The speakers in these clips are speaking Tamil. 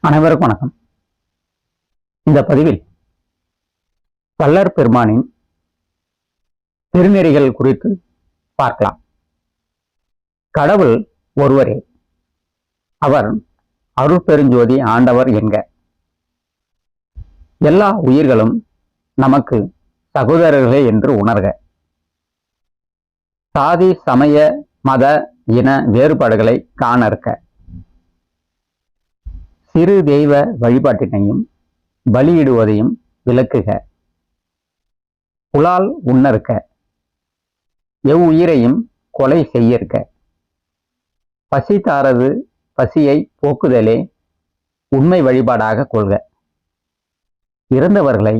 அனைவருக்கும் வணக்கம். இந்த பதிவில் வல்லர் பெருமானின் திருநெறிகள் குறித்து பார்க்கலாம். கடவுள் ஒருவரே. அவர் அருட்பெருஞ்சோதி ஆண்டவர் என்க. எல்லா உயிர்களும் நமக்கு சகோதரர்களே என்று உணர்க. சாதி சமய மத இன வேறுபாடுகளை காணற்க சிறு தெய்வ வழிபாட்டினையும் பலியிடுவதையும் விளக்குக. புலால் உண்ணற்க எவ்வுயிரையும் கொலை செய்யற்க பசி தாரது பசியை போக்குதலே உண்மை வழிபாடாக கொள்க. இறந்தவர்களை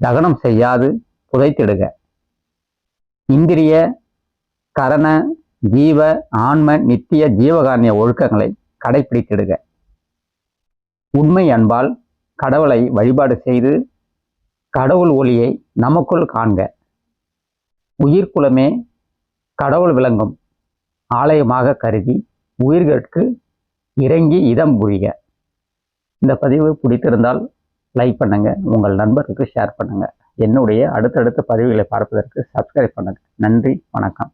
தகனம் செய்யாது புதைத்திடுக. இந்திரிய கரண ஜீவ ஆன்ம நித்திய ஜீவகாரணிய ஒழுக்கங்களை கடைபிடித்திடுக உண்மை அன்பால் கடவுளை வழிபாடு செய்து கடவுள் ஒளியை நமக்குள் காண்க. உயிர்க்குலமே கடவுள் விளங்கும் ஆலயமாக கருதி உயிர்களுக்கு இறங்கி இதம் புரிய இந்த பதிவு பிடித்திருந்தால் லைக் பண்ணுங்க உங்கள் நண்பர்களுக்கு ஷேர் பண்ணுங்க. என்னுடைய அடுத்தடுத்த பதிவுகளை பார்ப்பதற்கு சப்ஸ்கிரைப் பண்ணுங்க. நன்றி வணக்கம்.